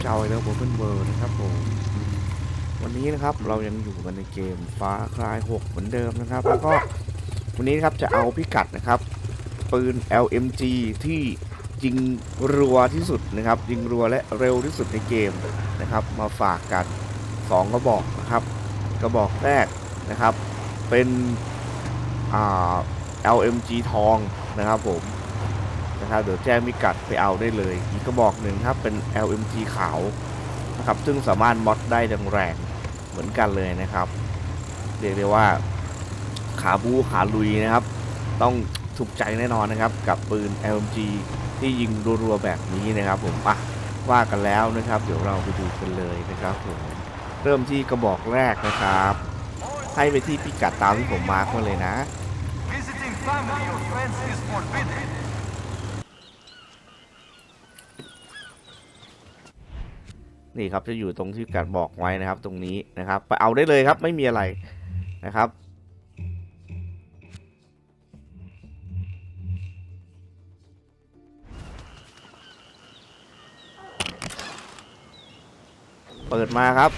เจ้าไอ้เรื่องบนเบอร์นะครับผมวันนี้นะครับเรายังอยู่กันในเกมฟ้าคลาย6เหมือนเดิมนะครับ แล้วก็วันนี้นครับจะเอาพิกัดนะครับ ปืน LMG ที่ยิงรัวที่สุดนะครับ ยิงรัวและเร็วที่สุดในเกมนะครับ มาฝากกัน 2 กระบอกนะครับ กระบอกแรกนะครับ เป็นอ่า LMG ทองนะครับผม นะครับเดี๋ยวแจ้งพิกัดไปเอาได้เลย อีกกระบอกหนึ่งครับเป็น LMG ขาวนะครับซึ่งสามารถมอดได้แรงๆเหมือนกันเลยนะครับ เรียกได้ว่าขาบูขาลุยนะครับ ต้องถูกใจแน่นอนนะครับ กับปืน LMG ที่ยิงรัวๆแบบนี้นะครับผมอะว่ากันแล้วนะครับ เดี๋ยวเราไปดูกันเลยนะครับผมเริ่มที่กระบอกแรกนะครับ ให้ไปที่พิกัดตามที่ผมมาร์กมาเลยนะ นี่ครับจะอยู่ตรงที่การบอกไว้นะครับตรงนี้นะครับไปเอาได้เลยครับไม่มีอะไรนะครับเปิดมาครับ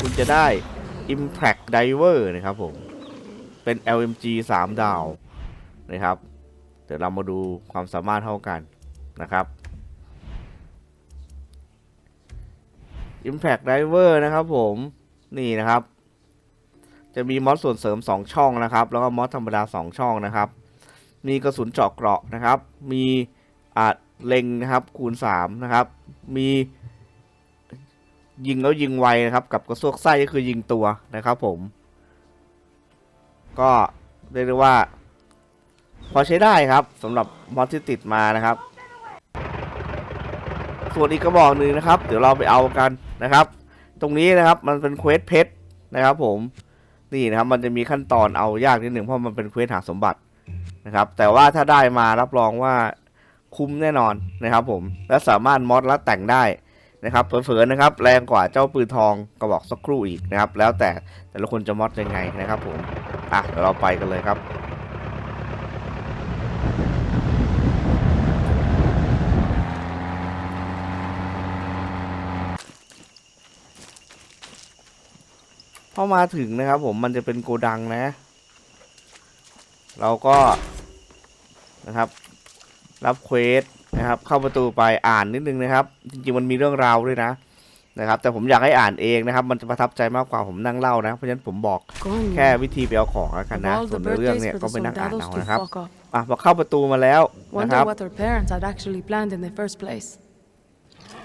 คุณจะได้ Impact Diver นะครับผม เป็น LMG 3 ดาวนะครับ เดี๋ยวเรามาดูความสามารถเท่ากันนะครับ Impact Diver นะครับผมนี่นะครับ จะมีมอสส่วนเสริม 2 ช่องนะครับ แล้วก็มอสธรรมดา 2 ช่องนะครับ มีกระสุนเจาะเกราะนะครับ มีอาจเล็งนะครับคูณ 3 นะครับ มียิงแล้วยิงไวนะครับ กับกระซวกไส้ก็คือยิงตัวนะครับผม ก็เรียกได้ว่า พอใช้ได้ครับสำหรับมอสที่ติดมานะครับ ส่วนอีกกระบอกหนึ่งนะครับ เดี๋ยวเราไปเอากันนะครับ ตรงนี้นะครับมันเป็นเควสเพชรนะครับ ผมนี่นะครับมันจะมีขั้นตอนเอายากนิดหนึ่งเพราะมันเป็นเควสหาสมบัตินะครับ แต่ว่าถ้าได้มารับรองว่าคุ้มแน่นอนนะครับ ผมและสามารถมอดและแต่งได้นะครับเผลอๆนะครับ แรงกว่าเจ้าปืนทองกระบอกสักครู่อีกนะครับ แล้วแต่แต่ละคนจะมอดยังไงนะครับ ผมอะเดี๋ยวเราไปกันเลยครับ มาถึงนะครับ ผมมันจะเป็นโกดังนะ เราก็นะครับ รับเควสนะครับ เข้าประตูไปอ่านนิดนึงนะครับ จริงๆมันมีเรื่องราวด้วยนะนะครับ แต่ผมอยากให้อ่านเองนะครับ มันจะประทับใจมากกว่าผมนั่งเล่านะ เพราะฉะนั้นผมบอกแค่วิธีไปเอาของแล้วกันนะส่วนในเรื่องเนี่ยก็ไปนั่งอ่านเอานะครับอะพอเข้าประตูมาแล้วนะครับ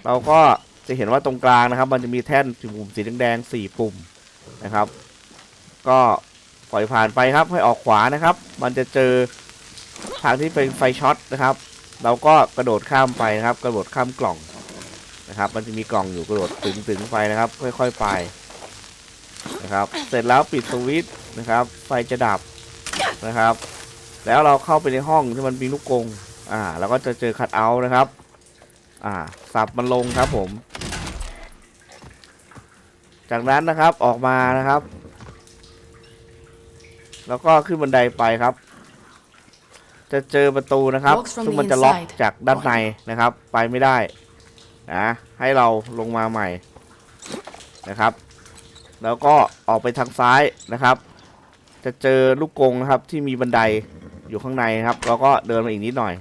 เราก็จะเห็นว่าตรงกลางนะครับ มันจะมีแท่นสีปุ่มสีแดงๆสี่ปุ่ม นะครับ ก็ปล่อยผ่านไปครับให้ออกขวานะครับ มันจะเจอทางที่เป็นไฟช็อตนะครับ เราก็กระโดดข้ามไปนะครับ กระโดดข้ามกล่องนะครับ มันจะมีกล่องอยู่กระโดดถึงถึงไปนะครับ ค่อย ๆไปนะครับ เสร็จแล้วปิดสวิตช์นะครับ ไฟจะดับนะครับ แล้วเราเข้าไปในห้องที่มันมีลูกกงอ่า แล้วก็จะเจอคัทเอาท์นะครับ อ่า สับมันลงครับผม จากนั้นนะครับออกมานะครับ แล้วก็ขึ้นบันไดไปครับ จะเจอประตูนะครับ Locks from ซึ่ง the มันจะล็อก inside จากด้านในนะครับ ไปไม่ได้นะให้เราลงมาใหม่นะครับ แล้วก็ออกไปทางซ้ายนะครับ จะเจอลูกกรงนะครับที่มีบันไดอยู่ข้างในนะครับแล้วก็เดินมาอีกนิดหน่อย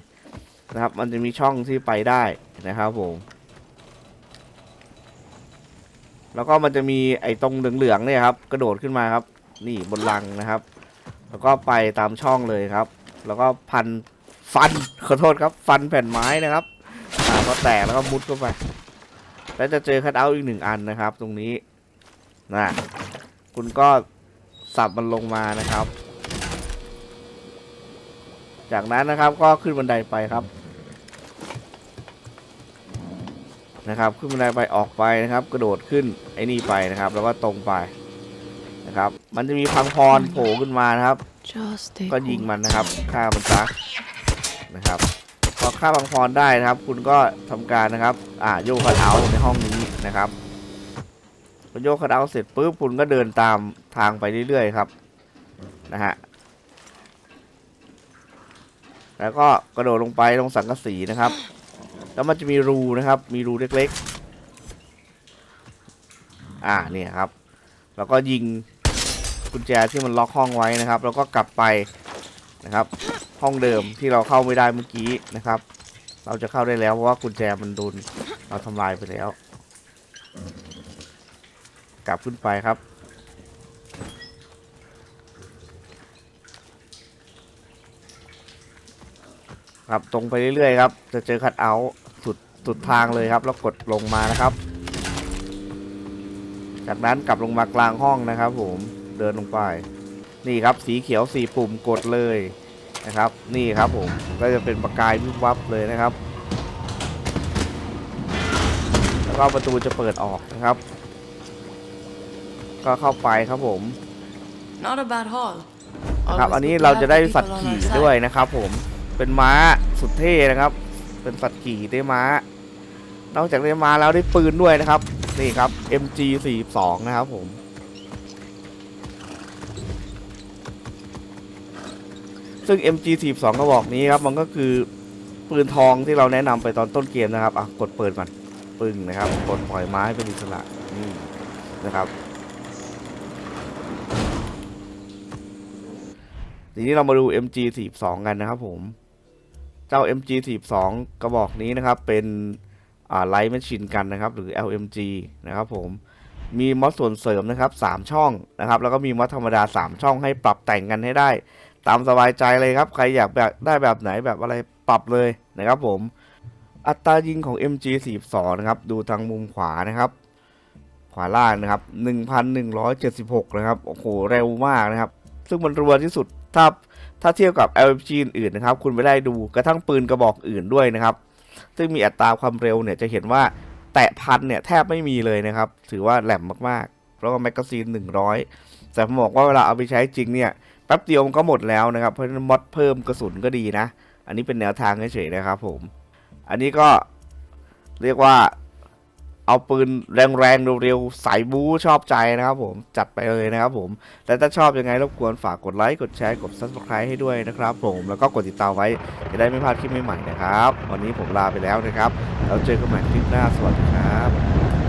นะครับ มันจะมีช่องที่ไปได้นะครับผม แล้วก็มันจะมีไอ้ตรงเหลืองๆเนี่ยครับ กระโดดขึ้นมาครับ นี่บนลังนะครับ แล้วก็ไปตามช่องเลยครับ แล้วก็พันฟันขอโทษครับ ฟันแผ่นไม้นะครับอ่าพอแตกแล้วก็มุดเข้าไปแล้วจะเจอคัทเอาท์อีกหนึ่งอันนะครับ ตรงนี้นะคุณก็สับมันลงมานะครับ จากนั้นนะครับก็ขึ้นบันไดไปครับ นะครับขึ้นบันไดไปออกไปนะครับ กระโดดขึ้นไอ้นี่ไปนะครับ แล้วก็ตรงไปนะครับ มันจะมีพังพรโผล่ขึ้นมานะครับ Just stay ก็ยิงมันนะครับฆ่ามันซะนะครับพอฆ่าบางพรได้นะครับ คุณก็ทำการนะครับ อ่าโยกคัทเอาท์ในห้องนี้นะครับพอโยกคัทเอาท์เสร็จปุ๊บคุณก็เดินตามทางไปเรื่อยๆครับนะฮะแล้วก็กระโดดลงไปตรงสังกะสีนะครับ แล้วมันจะมีรูนะครับ มีรูเล็กๆ อ่าเนี่ยครับ แล้วก็ยิงกุญแจที่มันล็อกห้องไว้นะครับ แล้วก็กลับไปนะครับ ห้องเดิมที่เราเข้าไม่ได้เมื่อกี้นะครับ เราจะเข้าได้แล้วเพราะว่ากุญแจมันโดนเราทำลายไปแล้ว กลับขึ้นไปครับ ครับตรงไปเรื่อยๆครับจะเจอคัดเอาท์สุดสุดทางเลยครับ แล้วกดลงมานะครับ จากนั้นกลับลงมากลางห้องนะครับ ผมเดินลงไป นี่ครับสีเขียวสี่ปุ่มกดเลยนะครับ นี่ครับผมก็จะเป็นประกายวิบวับเลยนะครับ แล้วก็ประตูจะเปิดออกนะครับ ก็เข้าไปครับผม Not a bad haul. นะครับ Always อันนี้ good to เรา have จะ the ได้ people สัตว์ on ขี่ our side. ด้วยนะครับผม เป็นม้าสุดเท่นะครับ เป็นสัตว์ขี่ได้ม้า นอกจากได้ม้าแล้วได้ปืนด้วยนะครับ นี่ครับ MG 42นะครับผมซึ่ง MG 42กระบอกนี้ครับ มันก็คือปืนทองที่เราแนะนำไปตอนต้นเกมนะครับอะกดเปิดก่อนปึ้งนะครับกดปล่อยไม้เป็นอิสระนี่นะครับทีนี้เรามาดู MG 42กันนะครับผม เจ้า MG 42 กระบอกนี้นะครับ เป็นไลท์แมชชีนกันนะครับ หรือ LMG นะครับผม มีมอดส่วนเสริมนะครับ 3 ช่องนะครับ แล้วก็มีมอดธรรมดา 3 ช่องให้ปรับแต่งกันให้ได้ ตามสบายใจเลยครับ ใครอยากแบบได้แบบไหนแบบอะไรปรับเลยนะครับผม อัตรายิงของ MG 42 นะครับ ดูทางมุมขวานะครับขวาล่างนะครับ 1,176 นะครับ โอ้โห เร็วมากนะครับ ซึ่งมันรัวที่สุดถ้าถ้าเทียบกับ LPG อื่นนะครับ คุณไม่ได้ดูกระทั่งปืนกระบอกอื่นด้วยนะครับ ซึ่งมีอัตราความเร็วเนี่ยจะเห็นว่าแตะพันเนี่ยแทบไม่มีเลยนะครับ ถือว่าแหลมมากๆ แล้วก็แมกกาซีน 100 แต่ผมบอกว่าเวลาเอาไปใช้จริงเนี่ยแป๊บเดียวมันก็หมดแล้วนะครับ เพราะฉะนั้นมอดเพิ่มกระสุนก็ดีนะ อันนี้เป็นแนวทางเฉยๆนะครับผม อันนี้ก็เรียกว่า เอาปืนแรงๆเร็วๆสายบู๊ชอบใจนะครับผมจัดไปเลยนะครับผมและถ้าชอบยังไงรบกวนฝากกดไลค์กดแชร์กด subscribe ให้ด้วยนะครับผมแล้วก็กดติดตามไว้จะได้ไม่พลาดคลิปใหม่ๆนะครับ วันนี้ผมลาไปแล้วนะครับแล้วเจอกันใหม่คลิปหน้าสวัสดีครับ